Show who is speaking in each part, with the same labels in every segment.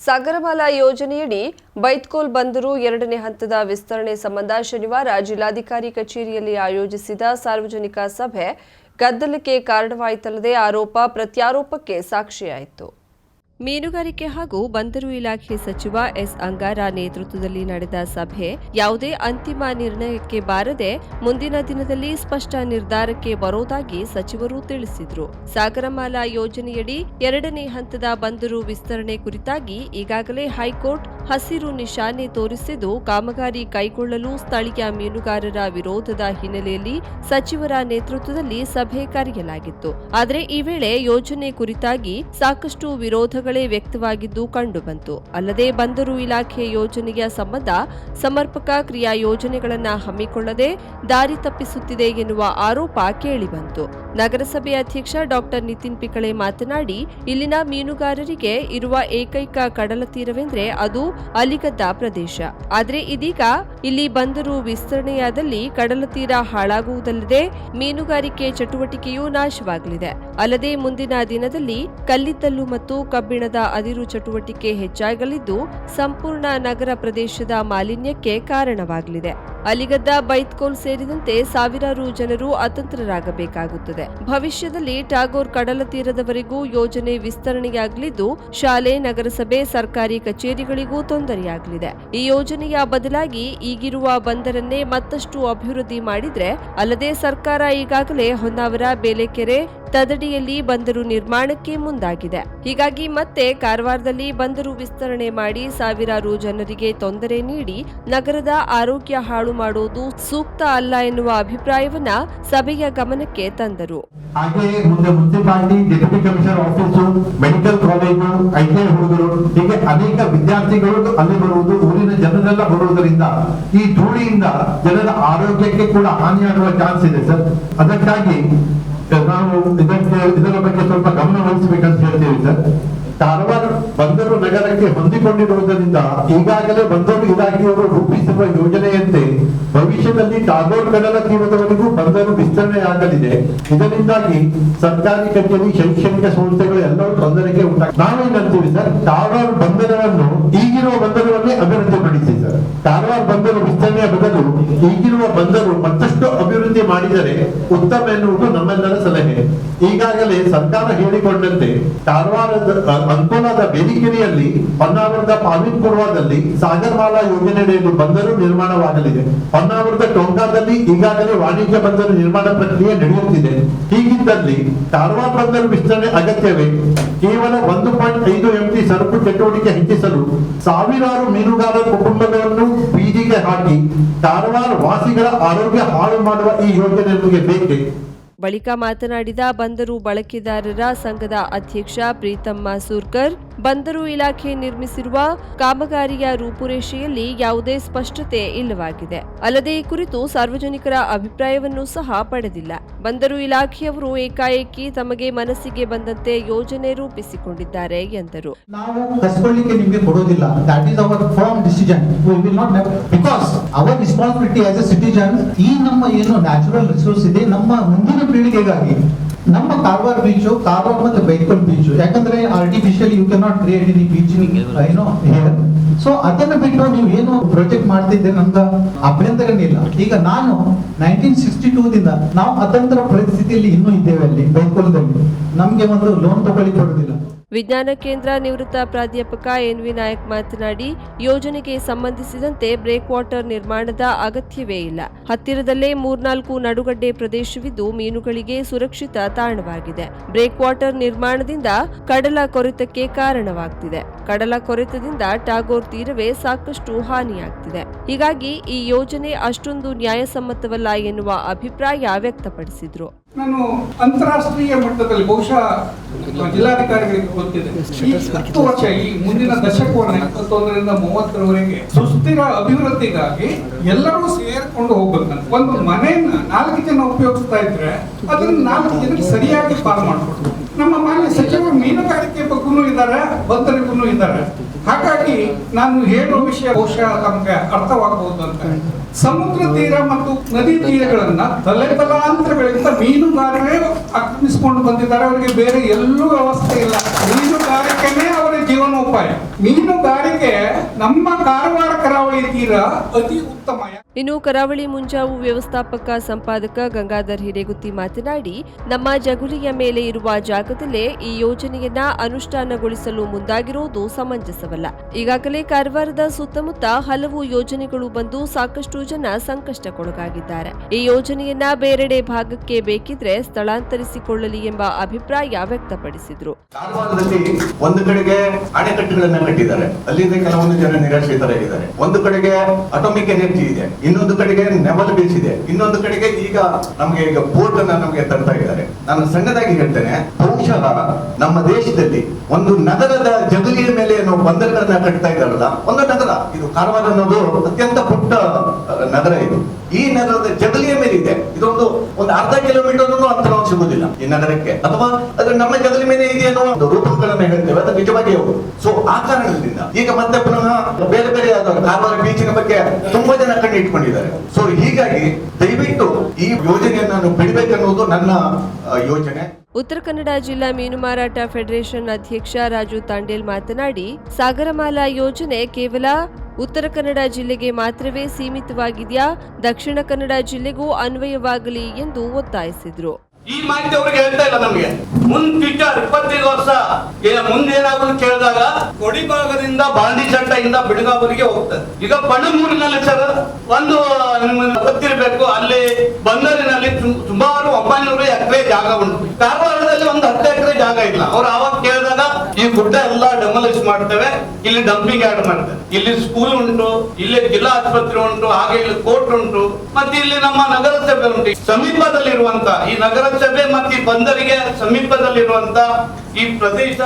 Speaker 1: ಸಾಗರಮಾಲಾ ಯೋಜನೆಯಡಿ ಬೈತ್ಕೋಲ್ ಬಂದರು ಎರಡನೇ ಹಂತದ ವಿಸ್ತರಣೆ ಸಂಬಂಧ ಶನಿವಾರ ಜಿಲ್ಲಾಧಿಕಾರಿ ಕಚೇರಿಯಲ್ಲಿ ಆಯೋಜಿಸಿದ ಸಾರ್ವಜನಿಕ ಸಭೆ ಗದ್ದಲಕ್ಕೆ ಕಾರಣವಾಯಿತಲ್ಲದೆ ಆರೋಪ ಪ್ರತ್ಯಾರೋಪಕ್ಕೆ ಸಾಕ್ಷಿಯಾಯಿತು. ಮೀನುಗಾರಿಕೆ ಹಾಗೂ ಬಂದರು ಇಲಾಖೆ ಸಚಿವ ಎಸ್ ಅಂಗಾರ ನೇತೃತ್ವದಲ್ಲಿ ನಡೆದ ಸಭೆ ಯಾವುದೇ ಅಂತಿಮ ನಿರ್ಣಯಕ್ಕೆ ಬಾರದೆ ಮುಂದಿನ ದಿನದಲ್ಲಿ ಸ್ಪಷ್ಟ ನಿರ್ಧಾರಕ್ಕೆ ಬರೋದಾಗಿ ಸಚಿವರು ತಿಳಿಸಿದರು. ಸಾಗರಮಾಲಾ ಯೋಜನೆಯಡಿ ಎರಡನೇ ಹಂತದ ಬಂದರು ವಿಸ್ತರಣೆ ಕುರಿತಾಗಿ ಈಗಾಗಲೇ ಹೈಕೋರ್ಟ್ ಹಸಿರು ನಿಶಾನೆ ತೋರಿಸಿದ್ದು ಕಾಮಗಾರಿ ಕೈಗೊಳ್ಳಲು ಸ್ಥಳೀಯ ಮೀನುಗಾರರ ವಿರೋಧದ ಹಿನ್ನೆಲೆಯಲ್ಲಿ ಸಚಿವರ ನೇತೃತ್ವದಲ್ಲಿ ಸಭೆ ಕರೆಯಲಾಗಿತ್ತು. ಆದರೆ ಈ ವೇಳೆ ಯೋಜನೆ ಕುರಿತಾಗಿ ಸಾಕಷ್ಟು ವಿರೋಧಗಳೇ ವ್ಯಕ್ತವಾಗಿದ್ದು ಕಂಡುಬಂತು. ಅಲ್ಲದೆ ಬಂದರು ಇಲಾಖೆ ಯೋಜನೆಯ ಸಂಬಂಧ ಸಮರ್ಪಕ ಕ್ರಿಯಾ ಯೋಜನೆಗಳನ್ನು ಹಮ್ಮಿಕೊಳ್ಳದೆ ದಾರಿ ತಪ್ಪಿಸುತ್ತಿದೆ ಎನ್ನುವ ಆರೋಪ ಕೇಳಿಬಂತು. ನಗರಸಭೆ ಅಧ್ಯಕ್ಷ ಡಾಕ್ಟರ್ ನಿತಿನ್ ಪಿಕಳೆ ಮಾತನಾಡಿ, ಇಲ್ಲಿನ ಮೀನುಗಾರರಿಗೆ ಇರುವ ಏಕೈಕ ಕಡಲ ತೀರವೆಂದರೆ ಅದು ಅಲಿಗದ್ದ ಪ್ರದೇಶ. ಆದರೆ ಇದೀಗ ಇಲ್ಲಿ ಬಂದರು ವಿಸ್ತರಣೆಯಾದಲ್ಲಿ ಕಡಲ ತೀರ ಹಾಳಾಗುವುದಲ್ಲದೆ ಮೀನುಗಾರಿಕೆ ಚಟುವಟಿಕೆಯೂ ನಾಶವಾಗಲಿದೆ. ಅಲ್ಲದೆ ಮುಂದಿನ ದಿನದಲ್ಲಿ ಕಲ್ಲಿದ್ದಲು ಮತ್ತು ಕಬ್ಬಿಣದ ಅದಿರು ಚಟುವಟಿಕೆ ಹೆಚ್ಚಾಗಲಿದ್ದು ಸಂಪೂರ್ಣ ನಗರ ಪ್ರದೇಶದ ಮಾಲಿನ್ಯಕ್ಕೆ ಕಾರಣವಾಗಲಿದೆ. ಅಲಿಗದ್ದ ಬೈತ್ಕೋಲ್ ಸೇರಿದಂತೆ ಸಾವಿರಾರು ಜನರು ಅತಂತ್ರರಾಗಬೇಕಾಗುತ್ತದೆ. ಭವಿಷ್ಯದಲ್ಲಿ ಟಾಗೋರ್ ಕಡಲ ತೀರದವರೆಗೂ ಯೋಜನೆ ವಿಸ್ತರಣೆಯಾಗಲಿದ್ದು ಶಾಲೆ, ನಗರಸಭೆ, ಸರ್ಕಾರಿ ಕಚೇರಿಗಳಿಗೂ ತೊಂದರೆಯಾಗಲಿದೆ. ಈ ಯೋಜನೆಯ ಬದಲಾಗಿ ಈಗಿರುವ ಬಂದರನ್ನೇ ಮತ್ತಷ್ಟು ಅಭಿವೃದ್ಧಿ ಮಾಡಿದ್ರೆ ಅಲ್ಲದೆ ಸರ್ಕಾರ ಈಗಾಗಲೇ ಹೊನ್ನಾವರ ಬೇಲೆಕೆರೆ ತದಡಿಯಲ್ಲಿ ಬಂದರು ನಿರ್ಮಾಣಕ್ಕೆ ಮುಂದಾಗಿದೆ. ಹೀಗಾಗಿ ಮತ್ತೆ ಕಾರವಾರದಲ್ಲಿ ಬಂದರು ವಿಸ್ತರಣೆ ಮಾಡಿ ಸಾವಿರಾರು ಜನರಿಗೆ ತೊಂದರೆ ನೀಡಿ ನಗರದ ಆರೋಗ್ಯ ಹಾಳು ಮಾಡುವುದು ಸೂಕ್ತ ಅಲ್ಲ ಎನ್ನುವ ಅಭಿಪ್ರಾಯವನ್ನ ಸಭೆಯ ಗಮನಕ್ಕೆ ತಂದರು.
Speaker 2: ಮುಂದೆ ಮೆಡಿಕಲ್ ಹುಡುಗರು ಅನೇಕ ವಿದ್ಯಾರ್ಥಿಗಳು ಅಲ್ಲಿ ಬರುವುದು, ಊರಿನ ಜನರೆಲ್ಲ ಬರುವುದರಿಂದ ಈ ಧೂಳಿಯಿಂದ ಜನರ ಆರೋಗ್ಯಕ್ಕೆ ಕೂಡ ಹಾನಿಯಾಗುವ ಚಾನ್ಸ್ ಇದೆ ಸರ್. ಅದಕ್ಕಾಗಿ ನಾವು ಇದಕ್ಕೆ, ಇದರ ಬಗ್ಗೆ ಸ್ವಲ್ಪ ಗಮನ ವಹಿಸಬೇಕಂತ ಹೇಳ್ತೀವಿ ಸರ್. ಕಾರವಾರ ಬಂದರು ನಗರಕ್ಕೆ ಹೊಂದಿಕೊಂಡಿರುವುದರಿಂದ ಈಗಾಗಲೇ ಬಂದರು ಇಲಾಖೆಯವರು ರೂಪಿಸಿರುವ ಯೋಜನೆಯಂತೆ ಭವಿಷ್ಯದಲ್ಲಿ ಟಾಗೋರ್ ಕಡಲ ತೀರದವರೆಗೂ ಬಂದರು ವಿಸ್ತರಣೆಯಾಗಲಿದೆ ಇದರಿಂದಾಗಿ ಸರ್ಕಾರಿ ಕಚೇರಿ, ಶೈಕ್ಷಣಿಕ ಸಂಸ್ಥೆಗಳು ಎಲ್ಲವೂ ತೊಂದರೆಗೆ ಉಂಟಾಗ ನಾವೇನಂತೀವಿ ಸರ್ ಕಾರವಾರ ಬಂದರವನ್ನು ಈಗಿರುವ ಬಂದರವನ್ನೇ ಅಭಿವೃದ್ಧಿಪಡಿಸಿ ಸರ್. ಕಾರವಾರ ಬಂದರು ವಿಸ್ತರಣೆಯ ಬದಲು ಈಗಿರುವ ಬಂದರು ಅಭಿವೃದ್ಧಿ ಮಾಡಿದರೆ ಉತ್ತಮ ಎನ್ನುವುದು ನಮ್ಮೆಲ್ಲರ ಸಲಹೆ. ಈಗಾಗಲೇ ಸರ್ಕಾರ ಹೇಳಿಕೊಂಡಂತೆ ಕಾರವಾರದ ಅಂಕೋಲಾದ ಬೇಡಿಕೆರೆಯಲ್ಲಿ ಹೊನ್ನಾವರದ ಪಾವಿನ್ಪುರದಲ್ಲಿ ಸಾಗರಮಾಲಾ ಯೋಜನೆಯಡಿಯಲ್ಲಿ ಬಂದರು ನಿರ್ಮಾಣವಾಗಲಿದೆ. ಹೊನ್ನಾವರದ ಟೊಂಕಾದಲ್ಲಿ ಈಗಾಗಲೇ ವಾಣಿಜ್ಯ ಬಂದರು ನಿರ್ಮಾಣ ಪ್ರಕ್ರಿಯೆ ನಡೆಯುತ್ತಿದೆ. ಹೀಗಿದ್ದಲ್ಲಿ ಕಾರವಾರ ಬಂದರು ವಿಸ್ತರಣೆ ಅಗತ್ಯವೇ? ಕೇವಲ ಒಂದು ಪಾಯಿಂಟ್ ಐದು ಎಂಟಿ ಸರಕು ಚಟುವಟಿಕೆ ಹೆಚ್ಚಿಸಲು ಸಾವಿರಾರು ಮೀನುಗಾರರ ಕುಟುಂಬಗಳನ್ನು ಹಾಕಿ ಕಾರವಾರ ವಾಸಿಗಳ ಆರೋಗ್ಯ ಹಾಳು ಮಾಡುವ ಈ ಯೋಜನೆ ನಮಗೆ ಬೇಕೆ?
Speaker 1: ಬಳಿಕ ಮಾತನಾಡಿದ ಬಂದರು ಬಳಕೆದಾರರ ಸಂಘದ ಅಧ್ಯಕ್ಷ ಪ್ರೀತಮ್ ಮಾಸೂರ್ಕರ್, ಬಂದರು ಇಲಾಖೆ ನಿರ್ಮಿಸಿರುವ ಕಾಮಗಾರಿಯ ರೂಪುರೇಷೆಯಲ್ಲಿ ಯಾವುದೇ ಸ್ಪಷ್ಟತೆ ಇಲ್ಲವಾಗಿದೆ. ಅಲ್ಲದೆ ಈ ಕುರಿತು ಸಾರ್ವಜನಿಕರ ಅಭಿಪ್ರಾಯವನ್ನು ಸಹ ಪಡೆದಿಲ್ಲ. ಬಂದರು ಇಲಾಖೆಯವರು ಏಕಾಏಕಿ ತಮಗೆ ಮನಸ್ಸಿಗೆ ಬಂದಂತೆ ಯೋಜನೆ ರೂಪಿಸಿಕೊಂಡಿದ್ದಾರೆ ಎಂದರು.
Speaker 3: ಈ ನಮ್ಮ ಏನು ನ್ಯಾಚುರಲ್ ರಿಸೋರ್ಸ್ ಇದೆ, ನಮ್ಮ ಮುಂದಿನ ಪೀಳಿಗೆಗಾಗಿ ನಮ್ಮ ಕಾರವಾರ ಬೀಚ್ ಕಾರವಾರ ಮತ್ತು ಬೈಕಲ್ ಬೀಚ್ ಯಾಕಂದ್ರೆ artificial you cannot not create in beach ಏನೋ ಸೊ ಅದನ್ನ ಬಿಟ್ಟು ನೀವು ಏನು ಪ್ರೊಜೆಕ್ಟ್ ಮಾಡ್ತಿದ್ದೆ ನಮ್ಗೆ ಅಭ್ಯಂತರನಿಲ್ಲ ಈಗ ನಾನು ನೈನ್ಟೀನ್ ಸಿಕ್ಸ್ಟಿ ಟೂ ದಿಂದ ನಾವು ಅತಂತ್ರ ಪರಿಸ್ಥಿತಿಯಲ್ಲಿ ಇನ್ನೂ ಇದ್ದೇವೆ ಅಲ್ಲಿ ಬೈಕೋಲದಲ್ಲಿ ನಮ್ಗೆ ಒಂದು ಲೋನ್ ತಗೊಳ್ಳಿ ಕೊಡೋದಿಲ್ಲ
Speaker 1: ವಿಜ್ಞಾನ ಕೇಂದ್ರ ನಿವೃತ್ತ ಪ್ರಾಧ್ಯಾಪಕ ಎನ್ವಿ ನಾಯಕ್ ಮಾತನಾಡಿ, ಯೋಜನೆಗೆ ಸಂಬಂಧಿಸಿದಂತೆ ಬ್ರೇಕ್ ವಾಟರ್ ನಿರ್ಮಾಣದ ಅಗತ್ಯವೇ ಇಲ್ಲ. ಹತ್ತಿರದಲ್ಲೇ ಮೂರ್ನಾಲ್ಕು ನಡುಗಡ್ಡೆ ಪ್ರದೇಶವಿದ್ದು ಮೀನುಗಳಿಗೆ ಸುರಕ್ಷಿತ ತಾಣವಾಗಿದೆ. ಬ್ರೇಕ್ ವಾಟರ್ ನಿರ್ಮಾಣದಿಂದ ಕಡಲ ಕೊರೆತಕ್ಕೆ ಕಾರಣವಾಗ್ತಿದೆ. ಕಡಲ ಕೊರೆತದಿಂದ ಟಾಗೋರ್ ತೀರವೇ ಸಾಕಷ್ಟು ಹಾನಿಯಾಗ್ತಿದೆ. ಹೀಗಾಗಿ ಈ ಯೋಜನೆ ಅಷ್ಟೊಂದು ನ್ಯಾಯಸಮ್ಮತವಲ್ಲ ಎನ್ನುವ ಅಭಿಪ್ರಾಯ ವ್ಯಕ್ತಪಡಿಸಿದ್ರು.
Speaker 4: ನಾನು ಅಂತಾರಾಷ್ಟ್ರೀಯ ಮಟ್ಟದಲ್ಲಿ ಬಹುಶಃ ಜಿಲ್ಲಾಧಿಕಾರಿಗಳಿಗೆ ಗೊತ್ತಿದೆ. ಹತ್ತು ವರ್ಷ ಈ ಮುಂದಿನ ದಶಕವನ್ನು, ಇಪ್ಪತ್ತೊಂದರಿಂದ ಮೂವತ್ತರವರೆಗೆ ಸುಸ್ಥಿರ ಅಭಿವೃದ್ಧಿಗಾಗಿ ಎಲ್ಲರೂ ಸೇರ್ಕೊಂಡು ಹೋಗ್ಬೇಕಂತ ಒಂದು ಮನೆಯನ್ನ ನಾಲ್ಕು ಜನ ಉಪಯೋಗಿಸ್ತಾ ಇದ್ರೆ ಅದನ್ನ ನಾಲ್ಕು ಜನಕ್ಕೆ ಸರಿಯಾಗಿ ಪಾಲ್ ಮಾಡ್ಬೋದು ನಮ್ಮ ಮಾನ್ಯ ಸಚಿವರು ಮೀನುಗಾರಿಕೆ ಬಗ್ಗೂ ಇದ್ದಾರೆ, ಬಂದರಿಗೂ ಇದ್ದಾರೆ. ಹಾಗಾಗಿ ನಾನು ಹೇಳೋ ವಿಷಯ ಬಹುಶಃ ನಮ್ಗೆ ಅರ್ಥವಾಗಬಹುದು ಅಂತ. ಸಮುದ್ರ ತೀರ ಮತ್ತು ನದಿ ತೀರಗಳನ್ನ ತಲೆ ತಲಾಂತರಗಳಿಂದ ಮೀನುಗಾರರೇ ಆಕ್ರಮಿಸಿಕೊಂಡು ಬಂದಿದ್ದಾರೆ. ಅವರಿಗೆ ಬೇರೆ ಎಲ್ಲೂ ವ್ಯವಸ್ಥೆ ಇಲ್ಲ. ಮೀನುಗಾರಿಕೆನೇ ಅವರ ಜೀವನೋಪಾಯ. ಮೀನುಗಾರಿಕೆ ನಮ್ಮ ಕಾರವಾರ ಕರಾವಳಿ ತೀರ ಅತಿ ಉತ್ತಮ.
Speaker 1: ಇನ್ನು ಕರಾವಳಿ ಮುಂಜಾವು ವ್ಯವಸ್ಥಾಪಕ ಸಂಪಾದಕ ಗಂಗಾಧರ್ ಹಿರೇಗುತ್ತಿ ಮಾತನಾಡಿ, ನಮ್ಮ ಜಗುಲಿಯ ಮೇಲೆ ಇರುವ ಜಾಗದಲ್ಲೇ ಈ ಯೋಜನೆಯನ್ನ ಅನುಷ್ಠಾನಗೊಳಿಸಲು ಮುಂದಾಗಿರುವುದು ಸಮಂಜಸವಲ್ಲ. ಈಗಾಗಲೇ ಕಾರವಾರದ ಸುತ್ತಮುತ್ತ ಹಲವು ಯೋಜನೆಗಳು ಬಂದು ಸಾಕಷ್ಟು ಜನ ಸಂಕಷ್ಟಕ್ಕೊಳಗಾಗಿದ್ದಾರೆ. ಈ ಯೋಜನೆಯನ್ನ ಬೇರೆಡೆ ಭಾಗಕ್ಕೆ ಬೇಕಿದ್ರೆ ಸ್ಥಳಾಂತರಿಸಿಕೊಳ್ಳಲಿ ಎಂಬ ಅಭಿಪ್ರಾಯ ವ್ಯಕ್ತಪಡಿಸಿದ್ರು.
Speaker 5: ಒಂದು ಕಡೆಗೆ ಅಣೆಕಟ್ಟುಗಳನ್ನ ಕಟ್ಟಿದ್ದಾರೆ. ಅಲ್ಲಿಂದ ಕೆಲವೊಂದು ಜನ ನಿರಾಶ್ರಿತರಾಗಿದ್ದಾರೆ. ಒಂದು ಕಡೆಗೆ ಅಟೋಮಿಕ್ ಎನರ್ಜಿ ಇದೆ. ಇನ್ನೊಂದು ಕಡೆಗೆ ನೆವಲ್ ಬೇಸ್ ಇದೆ ಇನ್ನೊಂದು ಕಡೆಗೆ ಈಗ ನಮಗೆ ಈಗ ಬೋಟ್ ಅನ್ನ ನಮಗೆ ತರ್ತಾ ಇದ್ದಾರೆ. ನಾನು ಸಣ್ಣದಾಗಿ ಹೇಳ್ತೇನೆ, ಬಹುಶಃ ನಮ್ಮ ದೇಶದಲ್ಲಿ ಒಂದು ನಗರದ ಜಗಲಿಯ ಮೇಲೆ ಏನೋ ಬಂದರಗಳನ್ನ ಕಟ್ತಾ ಇದ್ದಾರಲ್ಲ, ಒಂದು ನಗರ. ಇದು ಕಾರವಾರ ಅನ್ನೋದು ಅತ್ಯಂತ ಪುಟ್ಟ ನಗರ ಇದು. ಈ ನಗರದ ಜಗಲಿಯ ಮೇಲೆ ಇದೆ ಇದೊಂದು ಒಂದು ಅರ್ಧ ಕಿಲೋಮೀಟರ್ ಅಂತರ ಸಿಗುವುದಿಲ್ಲ ಈ ನಗರಕ್ಕೆ. ಅಥವಾ ಅದ್ರ ನಮ್ಮ ಜಗಲಿ ಮೇಲೆ ಇದೆ ಅನ್ನೋ ಒಂದು ರೂಪಗಳನ್ನ ಹೇಳ್ತೇವೆ. ಅದು ನಿಜವಾಗಿ ಹೌದು. ಸೊ ಆ ಕಾರಣದಿಂದ ಈಗ ಮತ್ತೆ ಪುನಃ ಬೇರೆ ಬೇರೆ ಆದ ಕಾರವಾರ ಬೀಚಿನ ಬಗ್ಗೆ ತುಂಬಾ ಜನ ಕಣ್ಣು ಇಟ್ಕೊಂಡಿದ್ದಾರೆ. ಸೊ ಹೀಗಾಗಿ ದಯವಿಟ್ಟು ಈ ಯೋಜನೆಯನ್ನು ಬಿಡಬೇಕನ್ನುವುದು ನನ್ನ ಯೋಜನೆ.
Speaker 1: ಉತ್ತರ ಕನ್ನಡ ಜಿಲ್ಲಾ ಮೀನು ಮಾರಾಟ ಫೆಡರೇಷನ್ ಅಧ್ಯಕ್ಷ ರಾಜು ತಾಂಡೇಲ್ ಮಾತನಾಡಿ, ಸಾಗರಮಾಲಾ ಯೋಜನೆ ಕೇವಲ ಉತ್ತರ ಕನ್ನಡ ಜಿಲ್ಲೆಗೆ ಮಾತ್ರವೇ ಸೀಮಿತವಾಗಿದೆಯಾ? ದಕ್ಷಿಣ ಕನ್ನಡ ಜಿಲ್ಲೆಗೂ ಅನ್ವಯವಾಗಲಿ ಎಂದು ಒತ್ತಾಯಿಸಿದ್ರು.
Speaker 6: ಈ ಮಾಹಿತಿ ಅವ್ರಿಗೆ ಹೇಳ್ತಾ ಇಲ್ಲ ನಮ್ಗೆ. ಮುಂದ್ ಫ್ಯೂಚರ್ ಇಪ್ಪತ್ತೈದು ವರ್ಷ ಮುಂದೇನಾದ್ರು ಮುಂದೆ ಕೊಡಿ ಕೇಳಿದಾಗ ಕೊಡಿಭಾಗದಿಂದ ಬಾಂಡಿ ಚಟ್ಟದಿಂದ ಬಿಡಗಾವರಿಗೆ ಹೋಗ್ತದೆ ಈಗ ಪಣಮೂರಿನಲ್ಲಿ ಸರ್ ಒಂದು ಗೊತ್ತಿರಬೇಕು, ಅಲ್ಲಿ ಬಂದರಿನಲ್ಲಿ ಸುಮಾರು ಒಂಬೈನೂರು ಎಕರೆ ಜಾಗ ಉಂಟು. ಕಾರವಾರದಲ್ಲಿ ಒಂದು ಹತ್ತು ಎಕರೆ ಜಾಗ ಇಲ್ಲ. ಅವ್ರು ಆವಾಗ ಕೇಳಿದಾಗ ಗುಡ್ಡ ಎಲ್ಲ ಡೆಮೊಲಿಷ್ ಮಾಡ್ತೇವೆ, ಇಲ್ಲಿ ಡಂಪಿಂಗ್ ಯಾರ್ಡ್ ಮಾಡ್ತೇವೆ. ಇಲ್ಲಿ ಸ್ಕೂಲ್ ಉಂಟು, ಇಲ್ಲಿ ಜಿಲ್ಲಾ ಆಸ್ಪತ್ರೆ ಉಂಟು, ಹಾಗೆ ಇಲ್ಲಿ ಕೋರ್ಟ್ ಉಂಟು, ಮತ್ತೆ ಇಲ್ಲಿ ನಮ್ಮ ನಗರಸಭೆ ಉಂಟು. ಸಮೀಪದಲ್ಲಿರುವಂತ, ಈ ನಗರಸಭೆ ಮತ್ತೆ ಈ ಬಂದರಿಗೆ ಸಮೀಪದಲ್ಲಿರುವಂತ ಈ ಪ್ರದೇಶ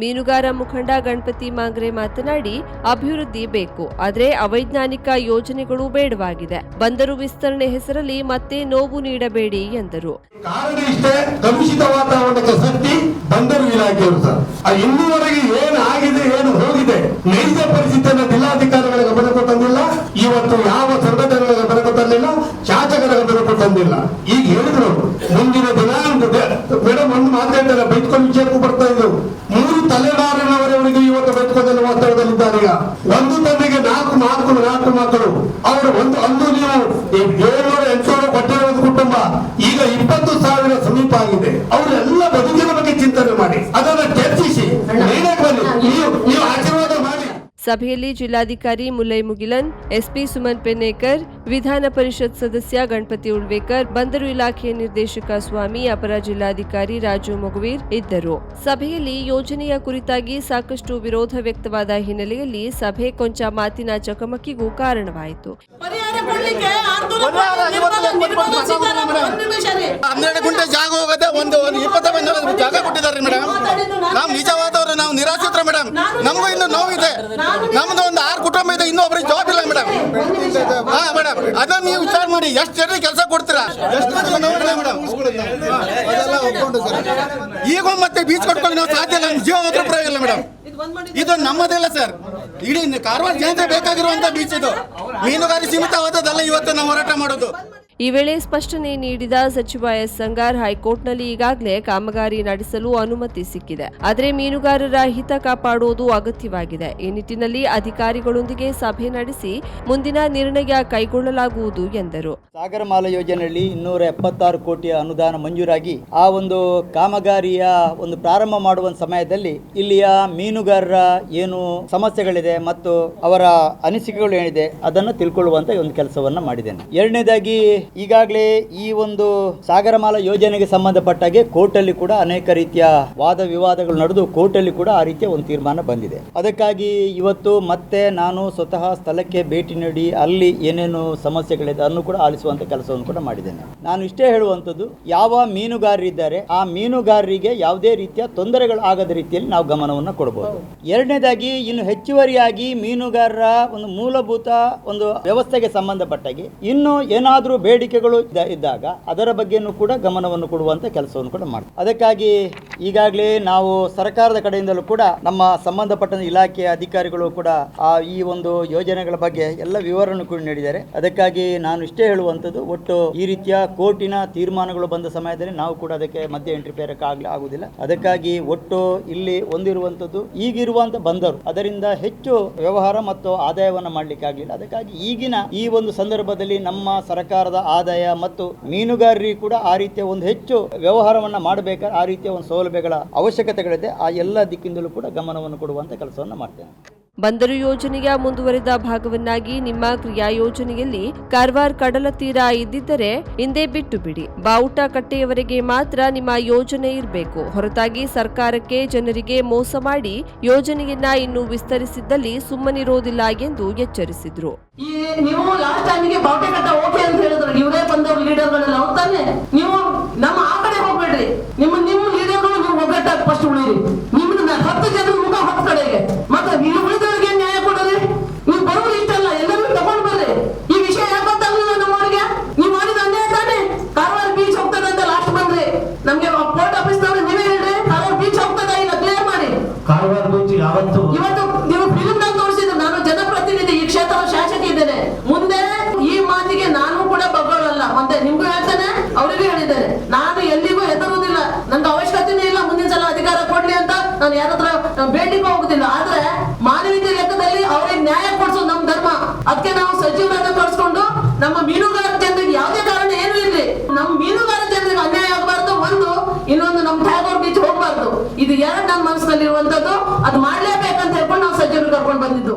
Speaker 1: ಮೀನುಗಾರ ಮುಖಂಡ ಗಣಪತಿ ಮಾಂಗ್ರೆ ಮಾತನಾಡಿ, ಅಭಿವೃದ್ಧಿ ಬೇಕು, ಆದರೆ ಅವೈಜ್ಞಾನಿಕ ಯೋಜನೆಗಳು ಬೇಡವಾಗಿದೆ. ಬಂದರು ವಿಸ್ತರಣೆ ಹೆಸರಲ್ಲಿ ಮತ್ತೆ ನೋವು ನೀಡಬೇಡಿ ಎಂದರು.
Speaker 7: ಕಾರಣ ಇಷ್ಟೇ ಕಲುಷಿತ ವಾತಾವರಣಕ್ಕೆ ಶಕ್ತಿ ಬಂದರು ಇಲಾಖೆಯವರು ಸರ್. ಇನ್ನೂವರೆಗೆ ಏನು ಆಗಿದೆ, ಏನು ಹೋಗಿದೆ, ನೈಜ ಪರಿಸ್ಥಿತಿಯನ್ನು ಜಿಲ್ಲಾಧಿಕಾರಿಗಳ ಗಮನಕ್ಕೂ ತಂದಿಲ್ಲ, ಇವತ್ತು ಯಾವ ಸಂಘಟನೆಗಳ ಗಮನಕ್ಕೂ ತಂದಿಲ್ಲ ಶಾಸಕರ ಗಮನಕ್ಕೂ ತಂದಿಲ್ಲ. ಈಗ ಹೇಳಿದ್ರು ಮುಂದಿನ ದಿನ ಮೇಡಮ್ ಒಂದು ಮಾತಾಡ್ತಾರೆ ಬೈಟ್ಕೊಂಡು ವಿಷಯಕ್ಕೂ ಬರ್ತಾ ಇದ್ರು ಮೂರು ತಲೆಮಾರಿನವರವರಿಗೆ ಇವತ್ತು ಬೈಟ್ಕೊಂಡಲ್ಲಿ ಒತ್ತಡದಲ್ಲಿದ್ದಾರೆ ಈಗ ಒಂದು ತಂದೆಗೆ ನಾಲ್ಕು ನಾಲ್ಕು ನಾಲ್ಕು ಮಕ್ಕಳು ಅವರು ಒಂದು ಅಂದು ನೀವು ಏಳ್ನೂರ ಎಂಟುನೂರು ಕೊಟ್ಟಿರೋದು ಕುಟುಂಬ ಈಗ ಇಪ್ಪತ್ತು ಸಾವಿರ ಸಮೀಪ ಆಗಿದೆ ಅವರೆಲ್ಲ ಬದುಕಿನ ಬಗ್ಗೆ ಚಿಂತನೆ ಮಾಡಿ ಅದನ್ನು ಚರ್ಚಿಸಿ ನಿರ್ಣಯಕ್ಕೆ ಬನ್ನಿ ನೀವು ನೀವು ಆಶೀರ್ವಾದ ಮಾಡಿ
Speaker 1: ಸಭೆಯಲ್ಲಿ ಜಿಲ್ಲಾಧಿಕಾರಿ ಮುಲ್ಲೈ ಮುಗಿಲನ್ ಎಸ್ಪಿ ಸುಮನ್ ಪೆನ್ನೇಕರ್ ವಿಧಾನ ಪರಿಷತ್ ಸದಸ್ಯ ಗಣಪತಿ ಉಳ್ವೇಕರ್ ಬಂದರು ಇಲಾಖೆಯ ನಿರ್ದೇಶಕ ಸ್ವಾಮಿ ಅಪರ ಜಿಲ್ಲಾಧಿಕಾರಿ ರಾಜು ಮೊಗವೀರ್ ಇದ್ದರು. ಸಭೆಯಲ್ಲಿ ಯೋಜನೆಯ ಕುರಿತಾಗಿ ಸಾಕಷ್ಟು ವಿರೋಧ ವ್ಯಕ್ತವಾದ ಹಿನ್ನೆಲೆಯಲ್ಲಿ ಸಭೆ ಕೊಂಚ ಮಾತಿನ ಚಕಮಕಿಗೂ ಕಾರಣವಾಯಿತು.
Speaker 8: ಹನ್ನೆರಡು ಗುಂಟೆ ಜಾಗ ಹೋಗದೆ ಒಂದು ಒಂದು ಜಾಗ ಕೊಟ್ಟಿದ್ದಾರೆ ಮೇಡಮ್. ನಾವು ನಿಜವಾದವರು ನಾವು ಮೇಡಮ್. ನಮಗೂ ಇನ್ನು ನೋವಿದೆ. ನಮ್ದು ಒಂದು ಆರು ಕುಟುಂಬ ಇದೆ ಇನ್ನೊಬ್ಬರಿಗೆ ಜಾಬ್ ಇಲ್ಲ ಮೇಡಮ್. ಹಾ ಮೇಡಮ್. ಅದನ್ನ ನೀವು ವಿಚಾರ ಮಾಡಿ ಎಷ್ಟು ಜನರಿಗೆ ಕೆಲಸ ಕೊಡ್ತೀರಾ? ಎಷ್ಟು ಈಗ ಮತ್ತೆ ಬೀಚ್ ಕಟ್ಕೊಂಡು ನಾವು ಸಾಧ್ಯ ಇಲ್ಲ. ಜೀವ ಪ್ರಯೋಗ ಇಲ್ಲ ಮೇಡಮ್.
Speaker 9: ಇದು
Speaker 8: ನಮ್ಮದಿಲ್ಲ ಸರ್. ಇಡೀ ಕಾರವಾರ ಜನತೆ ಬೇಕಾಗಿರುವಂತ ಬೀಚ್ ಇದು. ಮೀನುಗಾರಿ ಹೋದದಲ್ಲ ಇವತ್ತು ನಾವು ಹೋರಾಟ ಮಾಡೋದು.
Speaker 1: ಈ ವೇಳೆ ಸ್ಪಷ್ಟನೆ ನೀಡಿದ ಸಚಿವ ಎಸ್ ಸಂಗಾರ್ ಹೈಕೋರ್ಟ್ನಲ್ಲಿ ಈಗಾಗಲೇ ಕಾಮಗಾರಿ ನಡೆಸಲು ಅನುಮತಿ ಸಿಕ್ಕಿದೆ. ಆದರೆ ಮೀನುಗಾರರ ಹಿತ ಕಾಪಾಡುವುದು ಅಗತ್ಯವಾಗಿದೆ. ಈ ನಿಟ್ಟಿನಲ್ಲಿ ಅಧಿಕಾರಿಗಳೊಂದಿಗೆ ಸಭೆ ನಡೆಸಿ ಮುಂದಿನ ನಿರ್ಣಯ ಕೈಗೊಳ್ಳಲಾಗುವುದು ಎಂದರು.
Speaker 10: ಸಾಗರಮಾಲಾ ಯೋಜನೆಯಲ್ಲಿ ಇನ್ನೂರ ಎಪ್ಪತ್ತಾರು ಕೋಟಿಯ ಅನುದಾನ ಮಂಜೂರಾಗಿ ಆ ಒಂದು ಕಾಮಗಾರಿಯ ಒಂದು ಪ್ರಾರಂಭ ಮಾಡುವ ಸಮಯದಲ್ಲಿ ಇಲ್ಲಿಯ ಮೀನುಗಾರರ ಏನು ಸಮಸ್ಯೆಗಳಿದೆ ಮತ್ತು ಅವರ ಅನಿಸಿಕೆಗಳು ಏನಿದೆ ಅದನ್ನು ತಿಳ್ಕೊಳ್ಳುವಂತ ಒಂದು ಕೆಲಸವನ್ನ ಮಾಡಿದ್ದೇನೆ. ಎರಡನೇದಾಗಿ ಈಗಾಗಲೇ ಈ ಒಂದು ಸಾಗರಮಾಲಾ ಯೋಜನೆಗೆ ಸಂಬಂಧಪಟ್ಟಾಗೆ ಕೋರ್ಟಲ್ಲಿ ಕೂಡ ಅನೇಕ ರೀತಿಯ ವಾದ ವಿವಾದಗಳು ನಡೆದು ಕೋರ್ಟಲ್ಲಿ ಕೂಡ ಆ ರೀತಿಯ ಒಂದು ತೀರ್ಮಾನ ಬಂದಿದೆ. ಅದಕ್ಕಾಗಿ ಇವತ್ತು ಮತ್ತೆ ನಾನು ಸ್ವತಃ ಸ್ಥಳಕ್ಕೆ ಭೇಟಿ ನೀಡಿ ಅಲ್ಲಿ ಏನೇನು ಸಮಸ್ಯೆಗಳಿದೆ ಅದನ್ನು ಕೂಡ ಆಲಿಸುವಂತ ಕೆಲಸವನ್ನು ಕೂಡ ಮಾಡಿದ್ದೇನೆ. ನಾನು ಇಷ್ಟೇ ಹೇಳುವಂಥದ್ದು, ಯಾವ ಮೀನುಗಾರರಿದ್ದಾರೆ ಆ ಮೀನುಗಾರರಿಗೆ ಯಾವುದೇ ರೀತಿಯ ತೊಂದರೆಗಳು ಆಗದ ರೀತಿಯಲ್ಲಿ ನಾವು ಗಮನವನ್ನು ಕೊಡಬಹುದು. ಎರಡನೇದಾಗಿ, ಇನ್ನು ಹೆಚ್ಚುವರಿಯಾಗಿ ಮೀನುಗಾರರ ಒಂದು ಮೂಲಭೂತ ಒಂದು ವ್ಯವಸ್ಥೆಗೆ ಸಂಬಂಧಪಟ್ಟಾಗಿ ಇನ್ನು ಏನಾದರೂ ಬೇಡಿಕೆಗಳು ಇದ್ದಾಗ ಅದರ ಬಗ್ಗೆಯೂ ಕೂಡ ಗಮನವನ್ನು ಕೊಡುವಂತ ಕೆಲಸವನ್ನು ಕೂಡ ಮಾಡ್ತೀವಿ ಅದಕ್ಕಾಗಿ ಈಗಾಗಲೇ ನಾವು ಸರ್ಕಾರದ ಕಡೆಯಿಂದಲೂ ಕೂಡ ನಮ್ಮ ಸಂಬಂಧಪಟ್ಟ ಇಲಾಖೆಯ ಅಧಿಕಾರಿಗಳು ಕೂಡ ಆ ಈ ಒಂದು ಯೋಜನೆಗಳ ಬಗ್ಗೆ ಎಲ್ಲ ವಿವರಣೆ ಕೂಡ ನೀಡಿದ್ದಾರೆ. ಅದಕ್ಕಾಗಿ ನಾನು ಇಷ್ಟೇ ಹೇಳುವಂಥದ್ದು ಒಟ್ಟು ಈ ರೀತಿಯ ಕೋರ್ಟಿನ ತೀರ್ಮಾನಗಳು ಬಂದ ಸಮಯದಲ್ಲಿ ನಾವು ಕೂಡ ಅದಕ್ಕೆ ಮಧ್ಯ ಇಂಟರ್ಫಿಯರ್ ಆಗ್ಲಿ ಆಗುದಿಲ್ಲ ಅದಕ್ಕಾಗಿ ಒಟ್ಟು ಇಲ್ಲಿ ಹೊಂದಿರುವಂಥದ್ದು ಈಗಿರುವಂತ ಬಂದರು. ಅದರಿಂದ ಹೆಚ್ಚು ವ್ಯವಹಾರ ಮತ್ತು ಆದಾಯವನ್ನು ಮಾಡಲಿಕ್ಕೆ ಆಗಲಿಲ್ಲ. ಅದಕ್ಕಾಗಿ ಈಗಿನ ಈ ಒಂದು ಸಂದರ್ಭದಲ್ಲಿ ನಮ್ಮ ಸರ್ಕಾರದ ಆದಾಯ ಮತ್ತು ಮೀನುಗಾರರಿಗೆ ಕೂಡ ಆ ರೀತಿಯ ಒಂದು ಹೆಚ್ಚು ವ್ಯವಹಾರವನ್ನ ಮಾಡಬೇಕಾದ್ರೆ ಆ ರೀತಿಯ ಒಂದು ಸೌಲಭ್ಯಗಳ ಅವಶ್ಯಕತೆಗಳಿದೆ. ಆ ಎಲ್ಲ ದಿಕ್ಕಿಂದಲೂ ಕೂಡ ಗಮನವನ್ನು ಕೊಡುವಂತ ಕೆಲಸವನ್ನು ಮಾಡ್ತೇನೆ.
Speaker 1: ಬಂದರು ಯೋಜನೆಯ ಮುಂದುವರೆದ ಭಾಗವನ್ನಾಗಿ ನಿಮ್ಮ ಕ್ರಿಯಾ ಯೋಜನೆಯಲ್ಲಿ ಕಾರವಾರ ಕಡಲ ತೀರ ಇದ್ದಿದ್ದರೆ ಹಿಂದೆ ಬಿಟ್ಟು ಬಿಡಿ. ಬಾವುಟ ಕಟ್ಟೆಯವರೆಗೆ ಮಾತ್ರ ನಿಮ್ಮ ಯೋಜನೆ ಇರಬೇಕು. ಹೊರತಾಗಿ ಸರ್ಕಾರಕ್ಕೆ ಜನರಿಗೆ ಮೋಸ ಮಾಡಿ ಯೋಜನೆಯನ್ನ ಇನ್ನು ವಿಸ್ತರಿಸಿದ್ದಲ್ಲಿ ಸುಮ್ಮನಿರೋದಿಲ್ಲ ಎಂದು ಎಚ್ಚರಿಸಿದ್ರು.
Speaker 9: ನೀವು ಲಾಸ್ಟ್ ಟೈಮಿಗೆ ಬಾವುಟ ಕಟ್ಟ ಓಕೆ ಅಂತ ಹೇಳಿದ್ರು. ಇವರೇ ಬಂದವರು ಲೀಡರ್ಗಳೆಲ್ಲ ಹೋಗ್ತಾನೆ ನೀವು ನಮ್ಮ ಆ ಕಡೆ ಹೋಗ್ಬೇಡ್ರಿ. ನಿಮ್ಮ ನಿಮ್ಮ ಲೀಡರ್ಗಳು ನೀವು ಫಸ್ಟ್ ಉಳಿರಿ. ಹತ್ತು ಜನರು ಮುಖ ಹತ್ತು ಕಡೆಗೆ ಮತ್ತೆ ನೀವು ಉಳಿದವರಿಗೆ ನ್ಯಾಯ ಕೊಡದೆ? ನೀವು ಬರೋದು ಇಷ್ಟಲ್ಲ ಎಲ್ಲರೂ ತಗೊಂಡ್ ಬರ್ರಿ. ಈ ವಿಷಯ ಯಾಕೆ ಗೊತ್ತಾಗ್ಲಿಲ್ಲ ನಮ್ಮವ್ರಿಗೆ ನೀವು ಮಾಡಿದ ಅನ್ಯಾಯ ತಾನೇ? ಕಾರವಾರ ಬೀಚ್ ಹೋಗ್ತದೆ ಅಂತ ಲಾಸ್ಟ್ ಬಂದ್ರಿ. ನಮ್ಗೆ ಪೋರ್ಟ್ ಆಫೀಸ್ ನೀವೇ ಹೇಳ್ರಿ ಕಾರವಾರ ಬೀಚ್ ಹೋಗ್ತದ? ಇಲ್ಲ ಕ್ಲಿಯರ್ ಮಾಡಿ.
Speaker 3: ಕಾರವಾರ ಬೀಚ್ ಯಾವತ್ತು?
Speaker 9: ಇವತ್ತು ನೀವು ಫಿಲ್ಮ್ ನಾಗ ತೋರಿಸಿದ್ರು ನಾನು ಜನಪ್ರತಿನಿಧಿ ಈ ಕ್ಷೇತ್ರದ ಶಾಸಕ ಇದ್ದೇನೆ ಮುಂದೆ ಈ ಮಾತಿಗೆ ನಾನು ಕೂಡ ಬಗ್ಗೋಳಲ್ಲ ಮತ್ತೆ ನಿಮ್ಗೂ ಹೇಳ್ತೇನೆ ಅವರಿಗೂ ಹೇಳಿದ್ದೇನೆ ನಾನು ಎಲ್ಲಿಗೂ ಹೆದರುವುದಿಲ್ಲ ನಂಗೆ ಅವಶ್ಯಕತೆನೇ ಇಲ್ಲ ಮುಂದಿನ ಸಲ ಅಧಿಕಾರ ಕೊಡ್ಲಿ ಅಂತ ನಾನು ಯಾರ ಹತ್ರ ಬೇಡಿಕೆ ಹೋಗುದಿಲ್ಲ ಆದ್ರೆ ಮಾನವೀಯತೆ ಲೆಕ್ಕದಲ್ಲಿ ಅವರಿಗೆ ನ್ಯಾಯ ಕೊಡಿಸೋದು ನಮ್ ಧರ್ಮ. ಅದಕ್ಕೆ ನಾವು ಸಚಿವರನ್ನ ತೋರಿಸ್ಕೊಂಡು ನಮ್ಮ ಮೀನುಗಾರ ಜನರಿಗೆ ಯಾವುದೇ ಕಾರಣ ಏನು ಇರ್ಲಿ ನಮ್ಮ ಮೀನುಗಾರ ಜನರಿಗೆ ಅನ್ಯಾಯ ಆಗಬಾರ್ದು. ಒಂದು, ಇನ್ನೊಂದು ನಮ್ಮ ಟ್ಯಾಗೋರ್ ಬೀಚ್ ಹೋಗ್ಬಾರ್ದು. ಇದು ಎರಡು ನನ್ನ ಮನಸ್ಸಿನಲ್ಲಿ ಇರುವಂತದ್ದು ಅದು ಮಾಡ್ಲೇಬೇಕಂತ ಹೇಳ್ಕೊಂಡು ನಾವು ಸಚಿವರು ಕರ್ಕೊಂಡು ಬಂದಿದ್ದು.